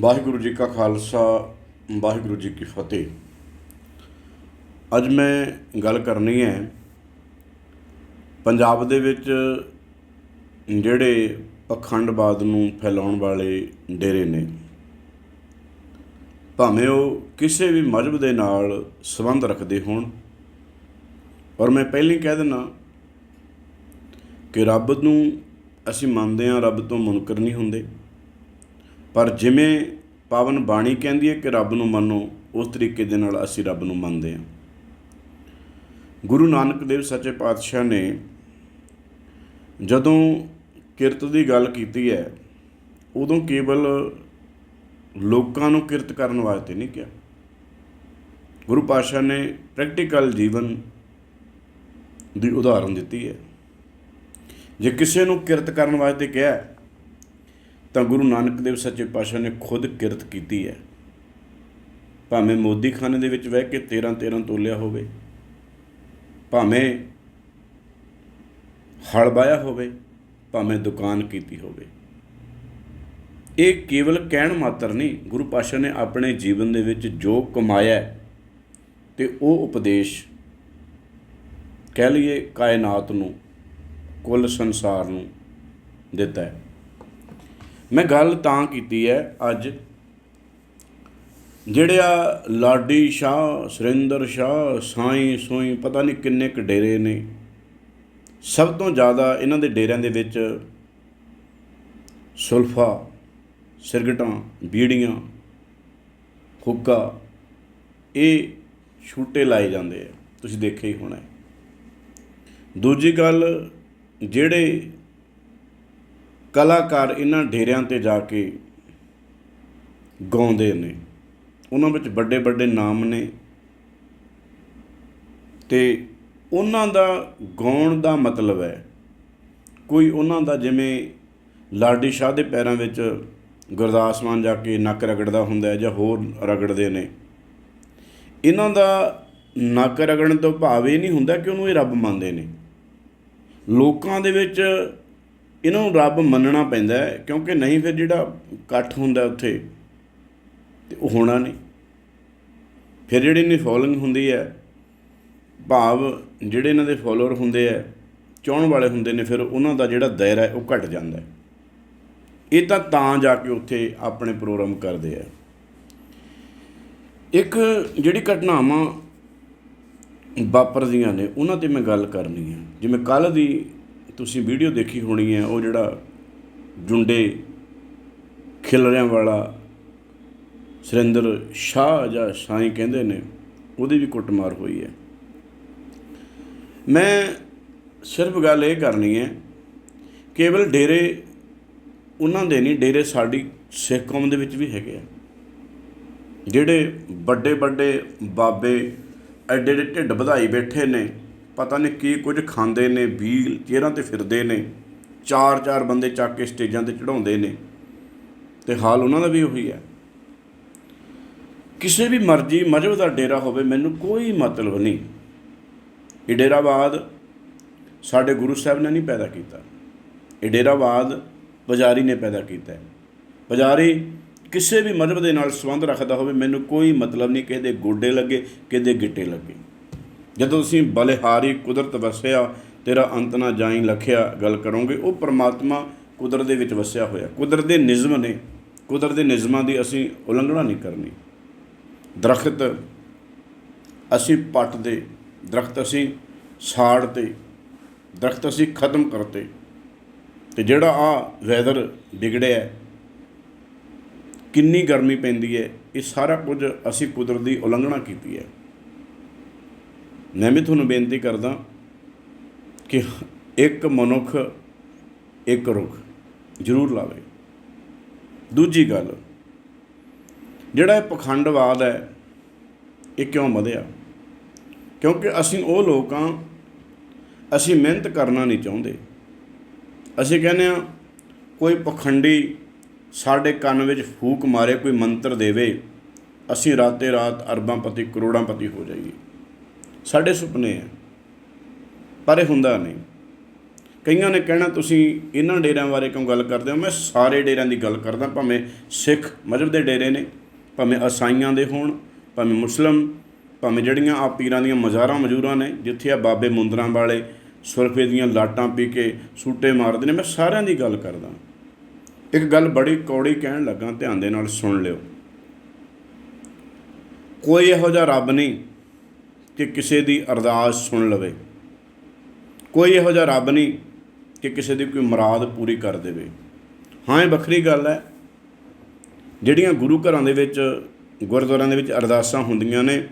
ਵਾਹਿਗੁਰੂ ਜੀ ਕਾ ਖਾਲਸਾ, ਵਾਹਿਗੁਰੂ ਜੀ ਕੀ ਫਤਿਹ। ਅੱਜ ਮੈਂ ਗੱਲ ਕਰਨੀ ਹੈ ਪੰਜਾਬ ਦੇ ਵਿੱਚ ਜਿਹੜੇ ਪਖੰਡਵਾਦ ਨੂੰ ਫੈਲਾਉਣ ਵਾਲੇ ਡੇਰੇ ਨੇ। ਭਾਵੇਂ ਉਹ ਕਿਸੇ ਵੀ ਮਜ਼ਹਬ ਦੇ ਨਾਲ ਸੰਬੰਧ ਰੱਖਦੇ ਹੋਣ ਔਰ ਮੈਂ ਪਹਿਲਾਂ ਹੀ ਕਹਿ ਦਿੰਦਾ ਕਿ ਰੱਬ ਨੂੰ ਅਸੀਂ ਮੰਨਦੇ ਹਾਂ, ਰੱਬ ਤੋਂ ਮੁਨਕਰ ਨਹੀਂ ਹੁੰਦੇ। ਪਰ ਜਿਵੇਂ ਪਾਵਨ ਬਾਣੀ ਕਹਿੰਦੀ ਹੈ ਕਿ ਰੱਬ ਨੂੰ ਮੰਨੋ, ਉਸ ਤਰੀਕੇ ਦੇ ਨਾਲ ਅਸੀਂ ਰੱਬ ਨੂੰ ਮੰਨਦੇ ਹਾਂ। ਗੁਰੂ ਨਾਨਕ ਦੇਵ ਸੱਚੇ ਪਾਤਸ਼ਾਹ ਨੇ ਜਦੋਂ ਕਿਰਤ ਦੀ ਗੱਲ ਕੀਤੀ ਹੈ, ਉਦੋਂ ਕੇਵਲ ਲੋਕਾਂ ਨੂੰ ਕਿਰਤ ਕਰਨ ਵਾਸਤੇ ਨਹੀਂ ਕਿਹਾ। ਗੁਰੂ ਪਾਤਸ਼ਾਹ ਨੇ ਪ੍ਰੈਕਟੀਕਲ ਜੀਵਨ ਦੀ ਉਦਾਹਰਨ ਦਿੱਤੀ ਹੈ। ਜੇ ਕਿਸੇ ਨੂੰ ਕਿਰਤ ਕਰਨ ਵਾਸਤੇ ਕਿਹਾ ਤਾਂ ਗੁਰੂ ਨਾਨਕ ਦੇਵ ਸੱਚੇ ਪਾਤਸ਼ਾਹ ਨੇ ਖੁਦ ਕਿਰਤ ਕੀਤੀ ਹੈ। ਭਾਵੇਂ ਮੋਦੀ ਖਾਨੇ ਦੇ ਵਿੱਚ ਬਹਿ ਕੇ 13 13 ਤੋਲਿਆ ਹੋਵੇ ਭਾਵੇਂ ਹਲ ਵਾਇਆ ਹੋਵੇ ਭਾਵੇਂ ਦੁਕਾਨ ਕੀਤੀ ਹੋਵੇ। ਇਹ ਕੇਵਲ ਕਹਿਣ ਮਾਤਰ ਨਹੀਂ ਗੁਰੂ ਪਾਤਸ਼ਾਹ ਨੇ ਆਪਣੇ ਜੀਵਨ ਦੇ ਵਿੱਚ ਜੋ ਕਮਾਇਆ ਹੈ, ਤੇ ਉਹ ਉਪਦੇਸ਼ ਕਹਿ ਲਈਏ ਕਾਇਨਾਤ ਨੂੰ ਕੁੱਲ ਸੰਸਾਰ ਨੂੰ ਦਿੱਤਾ ਹੈ। ਮੈਂ ਗੱਲ ਤਾਂ ਕੀਤੀ ਹੈ ਅੱਜ। ਜਿਹੜੇ ਆ ਲਾਡੀ ਸ਼ਾਹ, ਸੁਰਿੰਦਰ ਸ਼ਾਹ, ਸਾਈਂ ਸੋਈ, ਪਤਾ ਨਹੀਂ ਕਿੰਨੇ ਕੁ ਡੇਰੇ ਨੇ। ਸਭ ਤੋਂ ਜ਼ਿਆਦਾ ਇਹਨਾਂ ਦੇ ਡੇਰਿਆਂ ਦੇ ਵਿੱਚ ਸੁਲਫਾ, ਸਿਰਗਟਾਂ, ਬੀੜੀਆਂ, ਹੁੱਕਾ, ਇਹ ਛੂਟੇ ਲਾਏ ਜਾਂਦੇ ਆ। ਤੁਸੀਂ ਦੇਖਿਆ ਹੀ ਹੋਣਾ ਦੂਜੀ ਗੱਲ, ਜਿਹੜੇ ਕਲਾਕਾਰ ਇਹਨਾਂ ਡੇਰਿਆਂ ਤੇ ਜਾ ਕੇ ਗਾਉਂਦੇ ਨੇ। ਉਹਨਾਂ ਵਿੱਚ ਵੱਡੇ ਵੱਡੇ ਨਾਮ ਨੇ। ਤੇ ਉਹਨਾਂ ਦਾ ਗਾਉਣ ਦਾ ਮਤਲਬ ਹੈ, ਕੋਈ ਉਹਨਾਂ ਦਾ ਜਿਵੇਂ ਲਾਡੀ ਸ਼ਾਹ ਦੇ ਪੈਰਾਂ ਵਿੱਚ ਗੁਰਦਾਸ ਮਾਨ ਜਾ ਕੇ ਨੱਕ ਰਗੜਦਾ ਹੁੰਦਾ ਜਾਂ ਹੋਰ ਰਗੜਦੇ ਨੇ। ਇਹਨਾਂ ਦਾ ਨੱਕ ਰਗੜਨ ਤੋਂ ਭਾਵ ਇਹ ਨਹੀਂ ਹੁੰਦਾ ਕਿ ਉਹਨੂੰ ਇਹ ਰੱਬ ਮੰਨਦੇ ਨੇ। ਲੋਕਾਂ ਦੇ ਵਿੱਚ ਇਹਨਾਂ ਨੂੰ ਰੱਬ ਮੰਨਣਾ ਪੈਂਦਾ ਕਿਉਂਕਿ ਨਹੀਂ ਫਿਰ ਜਿਹੜਾ ਇਕੱਠ ਹੁੰਦਾ ਉੱਥੇ, ਤੇ ਉਹ ਹੋਣਾ ਨਹੀਂ। ਫਿਰ ਜਿਹੜੀ ਇਹਨੀ ਫੋਲੋਇੰਗ ਹੁੰਦੀ ਹੈ, ਭਾਵ ਜਿਹੜੇ ਇਹਨਾਂ ਦੇ ਫੋਲੋਅਰ ਹੁੰਦੇ ਆ ਚਾਹਣ ਵਾਲੇ ਹੁੰਦੇ ਨੇ, ਫਿਰ ਉਹਨਾਂ ਦਾ ਜਿਹੜਾ ਦਾਇਰਾ ਹੈ, ਉਹ ਘਟ ਜਾਂਦਾ ਹੈ। ਇਹ ਤਾਂ ਤਾਂ ਜਾ ਕੇ ਉੱਥੇ ਆਪਣੇ ਪ੍ਰੋਗਰਾਮ ਕਰਦੇ ਆ। ਇੱਕ ਜਿਹੜੀ ਘਟਨਾਵਾਂ ਵਾਪਰਦੀਆਂ ਨੇ, ਉਹਨਾਂ ਤੇ ਮੈਂ ਗੱਲ ਕਰਨੀ ਹੈ। ਜਿਵੇਂ ਕੱਲ ਦੀ ਤੁਸੀਂ ਵੀਡੀਓ ਦੇਖੀ ਹੋਣੀ ਹੈ, ਉਹ ਜਿਹੜਾ ਜੁੰਡੇ ਖਿਲਰਿਆਂ ਵਾਲਾ ਸੁਰਿੰਦਰ ਸ਼ਾਹ ਜਾਂ ਸ਼ਾਈ ਕਹਿੰਦੇ ਨੇ, ਉਹਦੀ ਵੀ ਕੁੱਟਮਾਰ ਹੋਈ ਹੈ। ਮੈਂ ਸਿਰਫ ਗੱਲ ਇਹ ਕਰਨੀ ਹੈ, ਕੇਵਲ ਡੇਰੇ ਉਹਨਾਂ ਦੇ ਨਹੀਂ, ਡੇਰੇ ਸਾਡੀ ਸਿੱਖ ਕੌਮ ਦੇ ਵਿੱਚ ਵੀ ਹੈਗੇ ਆ। ਜਿਹੜੇ ਵੱਡੇ ਵੱਡੇ ਬਾਬੇ ਐਡੇ ਐਡੇ ਢਿੱਡ ਵਧਾਈ ਬੈਠੇ ਨੇ ਪਤਾ ਨਹੀਂ ਕੀ ਕੁਝ ਖਾਂਦੇ ਨੇ ਵੀਲ ਚਿਹਰਾਂ ਤੇ ਫਿਰਦੇ ਨੇ, ਚਾਰ ਚਾਰ ਬੰਦੇ ਚੱਕ ਕੇ ਸਟੇਜਾਂ ਤੇ ਚੜਾਉਂਦੇ ਨੇ, ਤੇ ਹਾਲ ਉਹਨਾਂ ਦਾ ਵੀ ਉਹੀ ਹੈ। ਕਿਸੇ ਵੀ ਮਰਜ਼ੀ ਮਜ਼ਹਬ ਦਾ ਡੇਰਾ ਹੋਵੇ, ਮੈਨੂੰ ਕੋਈ ਮਤਲਬ ਨਹੀਂ। ਇਹ ਡੇਰਾਵਾਦ ਸਾਡੇ ਗੁਰੂ ਸਾਹਿਬ ਨੇ ਨਹੀਂ ਪੈਦਾ ਕੀਤਾ। ਇਹ ਡੇਰਾਵਾਦ ਪੁਜਾਰੀ ਨੇ ਪੈਦਾ ਕੀਤਾ ਹੈ। ਪੁਜਾਰੀ ਕਿਸੇ ਵੀ ਮਜ਼ਹਬ ਦੇ ਨਾਲ ਸੰਬੰਧ ਰੱਖਦਾ ਹੋਵੇ, ਮੈਨੂੰ ਕੋਈ ਮਤਲਬ ਨਹੀਂ, ਕਿਸੇ ਦੇ ਗੋਡੇ ਲੱਗੇ, ਕਿਸੇ ਦੇ ਗਿੱਟੇ ਲੱਗੇ। ਜਦੋਂ ਤੁਸੀਂ ਬਲਿਹਾਰੀ ਕੁਦਰਤ ਵਸਿਆ, ਤੇਰਾ ਅੰਤ ਨਾ ਜਾਈ ਲਖਿਆ ਗੱਲ ਕਰੋਗੇ, ਉਹ ਪ੍ਰਮਾਤਮਾ ਕੁਦਰਤ ਦੇ ਵਿੱਚ ਵਸਿਆ ਹੋਇਆ। ਕੁਦਰਤ ਦੇ ਨਿਯਮ ਨੇ, ਕੁਦਰਤ ਦੇ ਨਿਯਮਾਂ ਦੀ ਅਸੀਂ ਉਲੰਘਣਾ ਨਹੀਂ ਕਰਨੀ। ਦਰਖਤ ਅਸੀਂ ਪੱਟ ਪੱਟਦੇ ਦਰਖਤ ਅਸੀਂ ਸਾੜ 'ਤੇ, ਦਰਖਤ ਅਸੀਂ ਖਤਮ ਕਰਤੇ। ਤੇ ਜਿਹੜਾ ਆ ਵੈਦਰ ਵਿਗੜਿਆ, ਕਿੰਨੀ ਗਰਮੀ ਪੈਂਦੀ ਹੈ, ਇਹ ਸਾਰਾ ਕੁਝ ਅਸੀਂ ਕੁਦਰਤ ਦੀ ਉਲੰਘਣਾ ਕੀਤੀ ਹੈ। ਮੈਂ ਵੀ ਤੁਹਾਨੂੰ ਬੇਨਤੀ ਕਰਦਾ ਕਿ ਇੱਕ ਮਨੁੱਖ, ਇੱਕ ਰੁੱਖ ਜ਼ਰੂਰ ਲਾਵੇ। ਦੂਜੀ ਗੱਲ, ਜਿਹੜਾ ਇਹ ਪਖੰਡਵਾਦ ਹੈ, ਇਹ ਕਿਉਂ ਵਧਿਆ? ਕਿਉਂਕਿ ਅਸੀਂ ਉਹ ਲੋਕ ਹਾਂ, ਅਸੀਂ ਮਿਹਨਤ ਕਰਨਾ ਨਹੀਂ ਚਾਹੁੰਦੇ। ਅਸੀਂ ਕਹਿੰਦੇ ਆ ਕੋਈ ਪਖੰਡੀ ਸਾਡੇ ਕੰਨ ਵਿੱਚ ਫੂਕ ਮਾਰੇ, ਕੋਈ ਮੰਤਰ ਦੇਵੇ, ਅਸੀਂ ਰਾਤੇ ਰਾਤ ਅਰਬਾਂ ਪਤੀ ਕਰੋੜਾਂ ਪਤੀ ਹੋ ਜਾਈਏ। ਸਾਡੇ ਸੁਪਨੇ ਆ, ਪਰ ਇਹ ਹੁੰਦਾ ਨਹੀਂ। ਕਈਆਂ ਨੇ ਕਹਿਣਾ, ਤੁਸੀਂ ਇਹਨਾਂ ਡੇਰਿਆਂ ਬਾਰੇ ਕਿਉਂ ਗੱਲ ਕਰਦੇ ਹੋ? ਮੈਂ ਸਾਰੇ ਡੇਰਿਆਂ ਦੀ ਗੱਲ ਕਰਦਾ, ਭਾਵੇਂ ਸਿੱਖ ਮਜ਼ਹਬ ਦੇ ਡੇਰੇ ਨੇ, ਭਾਵੇਂ ਈਸਾਈਆਂ ਦੇ ਹੋਣ, ਭਾਵੇਂ ਮੁਸਲਮ, ਭਾਵੇਂ ਜਿਹੜੀਆਂ ਆ ਪੀਰਾਂ ਦੀਆਂ ਮਜ਼ਾਰਾਂ ਮਜੂਰਾਂ ਨੇ, ਜਿੱਥੇ ਆ ਬਾਬੇ ਮੁੰਦਰਾਂ ਵਾਲੇ ਸੁਰਫੇ ਦੀਆਂ ਲਾਟਾਂ ਪੀ ਕੇ ਸੂਟੇ ਮਾਰਦੇ ਨੇ, ਮੈਂ ਸਾਰਿਆਂ ਦੀ ਗੱਲ ਕਰਦਾ। ਇੱਕ ਗੱਲ ਬੜੀ ਕੌੜੀ ਕਹਿਣ ਲੱਗਾ, ਧਿਆਨ ਦੇ ਨਾਲ ਸੁਣ ਲਿਓ। ਕੋਈ ਇਹੋ ਜਿਹਾ ਰੱਬ ਨਹੀਂ ਕਿ ਕਿਸੇ ਦੀ ਅਰਦਾਸ ਸੁਣ ਲਵੇ। ਕੋਈ ਇਹੋ ਜਿਹਾ ਰੱਬ ਨਹੀਂ ਕਿ ਕਿਸੇ ਦੀ ਕੋਈ ਮੁਰਾਦ ਪੂਰੀ ਕਰ ਦੇਵੇ। ਹਾਂ, ਇਹ ਵੱਖਰੀ ਗੱਲ ਹੈ। ਜਿਹੜੀਆਂ ਗੁਰੂ ਘਰਾਂ ਦੇ ਵਿੱਚ, ਗੁਰਦੁਆਰਿਆਂ ਦੇ ਵਿੱਚ ਅਰਦਾਸਾਂ ਹੁੰਦੀਆਂ ਨੇ,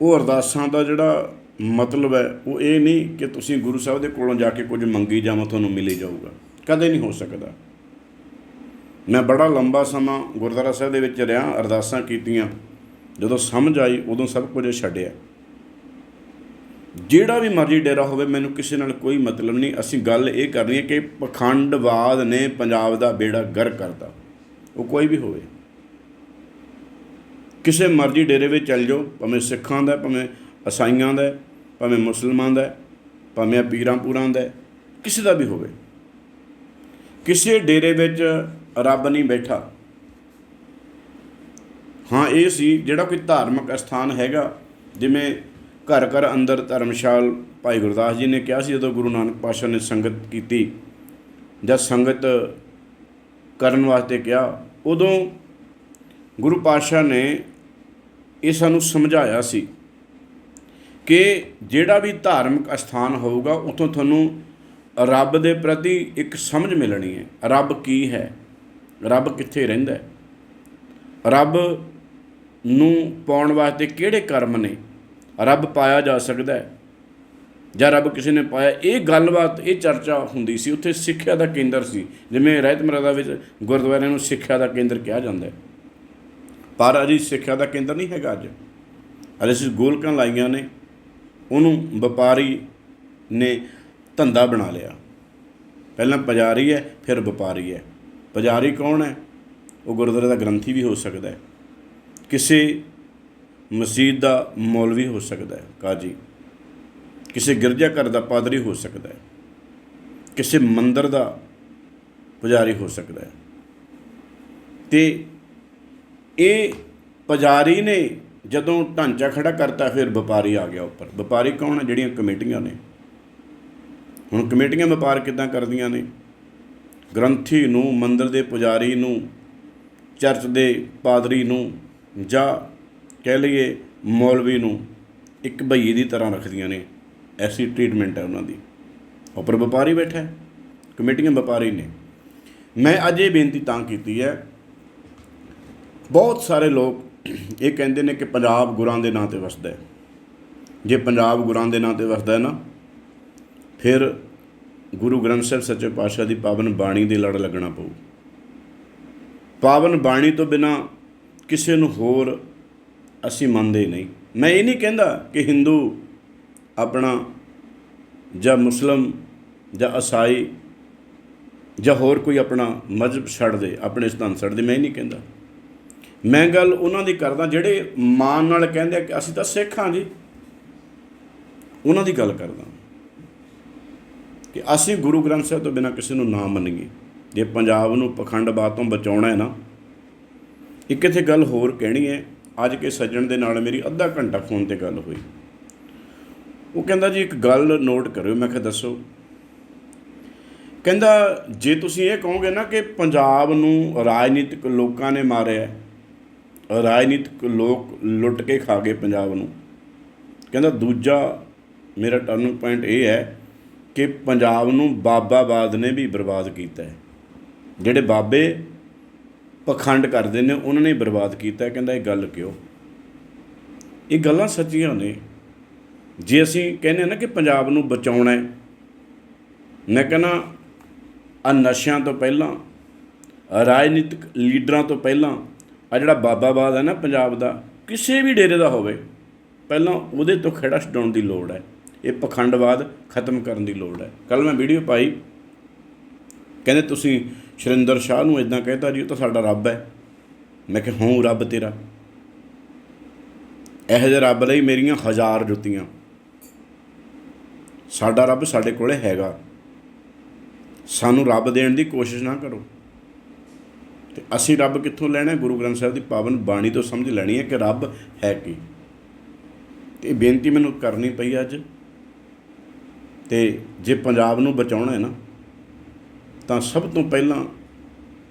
ਉਹ ਅਰਦਾਸਾਂ ਦਾ ਜਿਹੜਾ ਮਤਲਬ ਹੈ, ਉਹ ਇਹ ਨਹੀਂ ਕਿ ਤੁਸੀਂ ਗੁਰੂ ਸਾਹਿਬ ਦੇ ਕੋਲੋਂ ਜਾ ਕੇ ਕੁਝ ਮੰਗੀ ਜਾਵਾਂ ਤੁਹਾਨੂੰ ਮਿਲੇ ਜਾਊਗਾ। ਕਦੇ ਨਹੀਂ ਹੋ ਸਕਦਾ। ਮੈਂ ਬੜਾ ਲੰਬਾ ਸਮਾਂ ਗੁਰਦੁਆਰਾ ਸਾਹਿਬ ਦੇ ਵਿੱਚ ਰਿਹਾ, ਅਰਦਾਸਾਂ ਕੀਤੀਆਂ। ਜਦੋਂ ਸਮਝ ਆਈ, ਉਦੋਂ ਸਭ ਕੁਝ ਛੱਡਿਆ। ਜਿਹੜਾ ਵੀ ਮਰਜ਼ੀ ਡੇਰਾ ਹੋਵੇ, ਮੈਨੂੰ ਕਿਸੇ ਨਾਲ ਕੋਈ ਮਤਲਬ ਨਹੀਂ। ਅਸੀਂ ਗੱਲ ਇਹ ਕਰਨੀ ਹੈ ਕਿ ਪਖੰਡਵਾਦ ਨੇ ਪੰਜਾਬ ਦਾ ਬੇੜਾ ਗਰ ਕਰਤਾ। ਉਹ ਕੋਈ ਵੀ ਹੋਵੇ। ਕਿਸੇ ਮਰਜ਼ੀ ਡੇਰੇ ਵਿੱਚ ਚੱਲ ਜਾਓ, ਭਾਵੇਂ ਸਿੱਖਾਂ ਦਾ, ਭਾਵੇਂ ਈਸਾਈਆਂ ਦਾ, ਭਾਵੇਂ ਮੁਸਲਮਾਨ ਦਾ, ਭਾਵੇਂ ਪੀਰਾਂ ਪੂਰਾਂ ਦਾ, ਕਿਸੇ ਦਾ ਵੀ ਹੋਵੇ। ਕਿਸੇ ਡੇਰੇ ਵਿੱਚ ਰੱਬ ਨਹੀਂ ਬੈਠਾ। ਹਾਂ, ਇਹ ਸੀ ਜਿਹੜਾ ਕੋਈ ਧਾਰਮਿਕ ਅਸਥਾਨ ਹੈਗਾ, ਜਿਵੇਂ ਘਰ ਘਰ ਅੰਦਰ ਧਰਮਸ਼ਾਲ ਭਾਈ ਗੁਰਦਾਸ ਜੀ ਨੇ ਕਿਹਾ ਸੀ, ਜਦੋਂ ਗੁਰੂ ਨਾਨਕ ਪਾਤਸ਼ਾਹ ਨੇ ਸੰਗਤ ਕੀਤੀ ਜਦ ਸੰਗਤ ਕਰਨ ਵਾਸਤੇ ਕਿਹਾ, ਉਦੋਂ ਗੁਰੂ ਪਾਤਸ਼ਾਹ ਨੇ ਇਹ ਸਾਨੂੰ ਸਮਝਾਇਆ ਸੀ ਕਿ ਜਿਹੜਾ ਵੀ ਧਾਰਮਿਕ ਅਸਥਾਨ ਹੋਊਗਾ, ਉਥੋਂ ਤੁਹਾਨੂੰ ਰੱਬ ਦੇ ਪ੍ਰਤੀ ਇੱਕ ਸਮਝ ਮਿਲਣੀ ਹੈ, ਰੱਬ ਕੀ ਹੈ, ਰੱਬ ਕਿੱਥੇ ਰਹਿੰਦਾ ਹੈ, ਰੱਬ ਨੂੰ ਪਾਉਣ ਵਾਸਤੇ ਕਿਹੜੇ ਕਰਮ ਨੇ ਰੱਬ ਪਾਇਆ ਜਾ ਸਕਦਾ ਹੈ। ਜਾਂ ਰੱਬ ਕਿਸੇ ਨੇ ਪਾਇਆ। ਇਹ ਗੱਲਬਾਤ, ਇਹ ਚਰਚਾ ਹੁੰਦੀ ਸੀ। ਉੱਥੇ ਸਿੱਖਿਆ ਦਾ ਕੇਂਦਰ ਸੀ। ਜਿਵੇਂ ਰਹਿਤ ਮਰਾਦਾ ਵਿੱਚ ਗੁਰਦੁਆਰਿਆਂ ਨੂੰ ਸਿੱਖਿਆ ਦਾ ਕੇਂਦਰ ਕਿਹਾ ਜਾਂਦਾ ਹੈ। ਪਰ ਅਜੀ ਸਿੱਖਿਆ ਦਾ ਕੇਂਦਰ ਨਹੀਂ ਹੈਗਾ ਅੱਜ। ਅਜੇ ਅਸੀਂ ਗੋਲਕਾਂ ਲਾਈਆਂ ਨੇ। ਉਹਨੂੰ ਵਪਾਰੀ ਨੇ ਧੰਦਾ ਬਣਾ ਲਿਆ। ਪਹਿਲਾਂ ਪੁਜਾਰੀ ਹੈ, ਫਿਰ ਵਪਾਰੀ ਹੈ। ਪੁਜਾਰੀ ਕੌਣ ਹੈ? ਉਹ ਗੁਰਦੁਆਰੇ ਦਾ ਗ੍ਰੰਥੀ ਵੀ ਹੋ ਸਕਦਾ ਹੈ। ਕਿਸੇ ਮਸਜਿਦ ਦਾ ਮੌਲਵੀ ਹੋ ਸਕਦਾ ਹੈ। ਕਾਜੀ, ਕਿਸੇ ਗਿਰਜਾ ਘਰ ਦਾ ਪਾਦਰੀ ਹੋ ਸਕਦਾ ਹੈ। ਕਿਸੇ ਮੰਦਰ ਦਾ ਪੁਜਾਰੀ ਹੋ ਸਕਦਾ ਹੈ। ਤੇ ਇਹ ਪੁਜਾਰੀ ਨੇ ਜਦੋਂ ਢਾਂਚਾ ਖੜਾ ਕਰਤਾ, ਫਿਰ ਵਪਾਰੀ ਆ ਗਿਆ ਉੱਪਰ। ਵਪਾਰੀ ਕੌਣ ਹੈ? ਜਿਹੜੀਆਂ ਕਮੇਟੀਆਂ ਨੇ। ਹੁਣ ਕਮੇਟੀਆਂ ਵਪਾਰ ਕਿੱਦਾਂ ਕਰਦੀਆਂ ਨੇ? ਗ੍ਰੰਥੀ ਨੂੰ, ਮੰਦਰ ਦੇ ਪੁਜਾਰੀ ਨੂੰ, ਚਰਚ ਦੇ ਪਾਦਰੀ ਨੂੰ ਜਾਂ ਕਹਿ ਲਈਏ ਮੌਲਵੀ ਨੂੰ ਇੱਕ ਭਈਏ ਦੀ ਤਰ੍ਹਾਂ ਰੱਖਦੀਆਂ ਨੇ, ਐਸੀ ਟ੍ਰੀਟਮੈਂਟ ਹੈ ਉਹਨਾਂ ਦੀ। ਉੱਪਰ ਵਪਾਰੀ ਬੈਠਾ ਹੈ, ਕਮੇਟੀਆਂ ਵਪਾਰੀ ਨੇ। ਮੈਂ ਅੱਜ ਇਹ ਬੇਨਤੀ ਤਾਂ ਕੀਤੀ ਹੈ, ਬਹੁਤ ਸਾਰੇ ਲੋਕ ਇਹ ਕਹਿੰਦੇ ਨੇ ਕਿ ਪੰਜਾਬ ਗੁਰਾਂ ਦੇ ਨਾਂ ਤੇ ਵਸਦਾ ਹੈ। ਜੇ ਪੰਜਾਬ ਗੁਰਾਂ ਦੇ ਨਾਂ ਤੇ ਵਸਦਾ ਹੈ ਨਾ, ਫਿਰ ਗੁਰੂ ਗ੍ਰੰਥ ਸਾਹਿਬ ਸੱਚੇ ਪਾਤਸ਼ਾਹ ਦੀ ਪਾਵਨ ਬਾਣੀ ਦੇ ਲੜ ਲੱਗਣਾ ਪਊ। ਪਾਵਨ ਬਾਣੀ ਤੋਂ ਬਿਨਾ ਕਿਸੇ ਨੂੰ ਹੋਰ ਅਸੀਂ ਮੰਨਦੇ ਹੀ ਨਹੀਂ। ਮੈਂ ਇਹ ਨਹੀਂ ਕਹਿੰਦਾ ਕਿ ਹਿੰਦੂ ਆਪਣਾ ਜਾਂ ਮੁਸਲਮ ਜਾਂ ਈਸਾਈ ਜਾਂ ਹੋਰ ਕੋਈ ਆਪਣਾ ਮਜ਼ਹਬ ਛੱਡ ਦੇ, ਆਪਣੇ ਸਿਧਾਂਤ ਛੱਡ ਦੇ, ਮੈਂ ਇਹ ਨਹੀਂ ਕਹਿੰਦਾ। ਮੈਂ ਗੱਲ ਉਹਨਾਂ ਦੀ ਕਰਦਾ ਜਿਹੜੇ ਮਾਨ ਨਾਲ ਕਹਿੰਦੇ ਕਿ ਅਸੀਂ ਤਾਂ ਸਿੱਖ ਹਾਂ ਜੀ। ਉਹਨਾਂ ਦੀ ਗੱਲ ਕਰਦਾ। ਕਿ ਅਸੀਂ ਗੁਰੂ ਗ੍ਰੰਥ ਸਾਹਿਬ ਤੋਂ ਬਿਨਾ ਕਿਸੇ ਨੂੰ ਨਾ ਮੰਨੀਏ। ਜੇ ਪੰਜਾਬ ਨੂੰ ਪਖੰਡਵਾਦ ਤੋਂ ਬਚਾਉਣਾ ਹੈ ਨਾ, ਇੱਕ ਇੱਥੇ ਗੱਲ ਹੋਰ ਕਹਿਣੀ ਹੈ ਅੱਜ ਕੇ ਸੱਜਣ ਦੇ ਨਾਲ ਮੇਰੀ ਅੱਧਾ ਘੰਟਾ ਫੋਨ ਤੇ ਗੱਲ ਹੋਈ। ਉਹ ਕਹਿੰਦਾ, ਜੀ ਇੱਕ ਗੱਲ ਨੋਟ ਕਰਿਓ। ਮੈਂ ਕਿਹਾ, ਦੱਸੋ। ਕਹਿੰਦਾ, ਜੇ ਤੁਸੀਂ ਇਹ ਕਹੋਗੇ ਨਾ ਕਿ ਪੰਜਾਬ ਨੂੰ ਰਾਜਨੀਤਿਕ ਲੋਕਾਂ ਨੇ ਮਾਰਿਆ ਰਾਜਨੀਤਿਕ ਲੋਕ ਲੁੱਟ ਕੇ ਖਾ ਗਏ ਪੰਜਾਬ ਨੂੰ। ਕਹਿੰਦਾ, ਦੂਜਾ ਮੇਰਾ ਟਰਨਿੰਗ ਪੁਆਇੰਟ ਇਹ ਹੈ ਕਿ ਪੰਜਾਬ ਨੂੰ ਬਾਬਾਵਾਦ ਨੇ ਵੀ ਬਰਬਾਦ ਕੀਤਾ ਹੈ, ਜਿਹੜੇ ਬਾਬੇ ਪਖੰਡ ਕਰਦੇ ਨੇ, ਉਹਨਾਂ ਨੇ ਬਰਬਾਦ ਕੀਤਾ, ਕਹਿੰਦਾ ਇਹ ਗੱਲ ਕਿਉਂ? ਇਹ ਗੱਲਾਂ ਸੱਚੀਆਂ ਨੇ। ਜੇ ਅਸੀਂ ਕਹਿੰਦੇ ਹਾਂ ਨਾ ਕਿ ਪੰਜਾਬ ਨੂੰ ਬਚਾਉਣਾ ਹੈ, ਮੈਂ ਕਹਿੰਦਾ ਆ ਨਸ਼ਿਆਂ ਤੋਂ ਪਹਿਲਾਂ ਰਾਜਨੀਤਿਕ ਲੀਡਰਾਂ ਤੋਂ ਪਹਿਲਾਂ ਆ ਜਿਹੜਾ ਬਾਬਾਵਾਦ ਹੈ ਨਾ ਪੰਜਾਬ ਦਾ, ਕਿਸੇ ਵੀ ਡੇਰੇ ਦਾ ਹੋਵੇ, ਪਹਿਲਾਂ ਉਹਦੇ ਤੋਂ ਖੜਾ ਛਡਾਉਣ ਦੀ ਲੋੜ ਹੈ। ਇਹ ਪਖੰਡਵਾਦ ਖਤਮ ਕਰਨ ਦੀ ਲੋੜ ਹੈ। ਕੱਲ ਮੈਂ ਵੀਡੀਓ ਪਾਈ। ਕਹਿੰਦੇ ਤੁਸੀਂ ਸ਼ਰਿੰਦਰ ਸ਼ਾਹ ਨੂੰ ਇਦਾਂ ਕਹਿਤਾ ਜੀ, ਉਹ ਤਾਂ ਸਾਡਾ ਰੱਬ ਹੈ। ਮੈਂ ਕਿਹਾ, ਹਾਂ, ਰੱਬ ਤੇਰਾ। ਇਹੋ ਜਿਹੇ ਰੱਬ ਲਈ ਮੇਰੀਆਂ ਹਜ਼ਾਰ ਜੁੱਤੀਆਂ। ਸਾਡਾ ਰੱਬ ਸਾਡੇ ਕੋਲੇ ਹੈਗਾ। ਸਾਨੂੰ ਰੱਬ ਦੇਣ ਦੀ ਕੋਸ਼ਿਸ਼ ਨਾ ਕਰੋ। ਤੇ ਅਸੀਂ ਰੱਬ ਕਿੱਥੋਂ ਲੈਣਾ? ਗੁਰੂ ਗ੍ਰੰਥ ਸਾਹਿਬ ਦੀ ਪਾਵਨ ਬਾਣੀ ਤੋਂ ਸਮਝ ਲੈਣੀ ਹੈ ਕਿ ਰੱਬ ਹੈ ਕੀ। ਤੇ ਇਹ ਬੇਨਤੀ ਮੈਨੂੰ ਕਰਨੀ ਪਈ ਅੱਜ। ਤੇ ਜੇ ਪੰਜਾਬ ਨੂੰ ਬਚਾਉਣਾ ਹੈ ਨਾ ਤਾਂ ਸਭ ਤੋਂ ਪਹਿਲਾਂ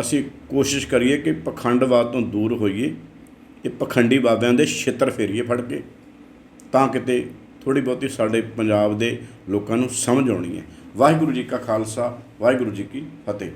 ਅਸੀਂ ਕੋਸ਼ਿਸ਼ ਕਰੀਏ ਕਿ ਪਖੰਡਵਾਦ ਤੋਂ ਦੂਰ ਹੋਈਏ, ਇਹ ਪਖੰਡੀ ਬਾਬਿਆਂ ਦੇ ਛਿੱਤਰ ਫੇਰੀਏ ਫੜ ਕੇ, ਤਾਂ ਕਿਤੇ ਥੋੜੀ ਬਹੁਤੀ ਸਾਡੇ ਪੰਜਾਬ ਦੇ ਲੋਕਾਂ ਨੂੰ ਸਮਝ ਆਉਣੀ ਹੈ। ਵਾਹਿਗੁਰੂ ਜੀ ਕਾ ਖਾਲਸਾ, ਵਾਹਿਗੁਰੂ ਜੀ ਕੀ ਫਤਿਹ।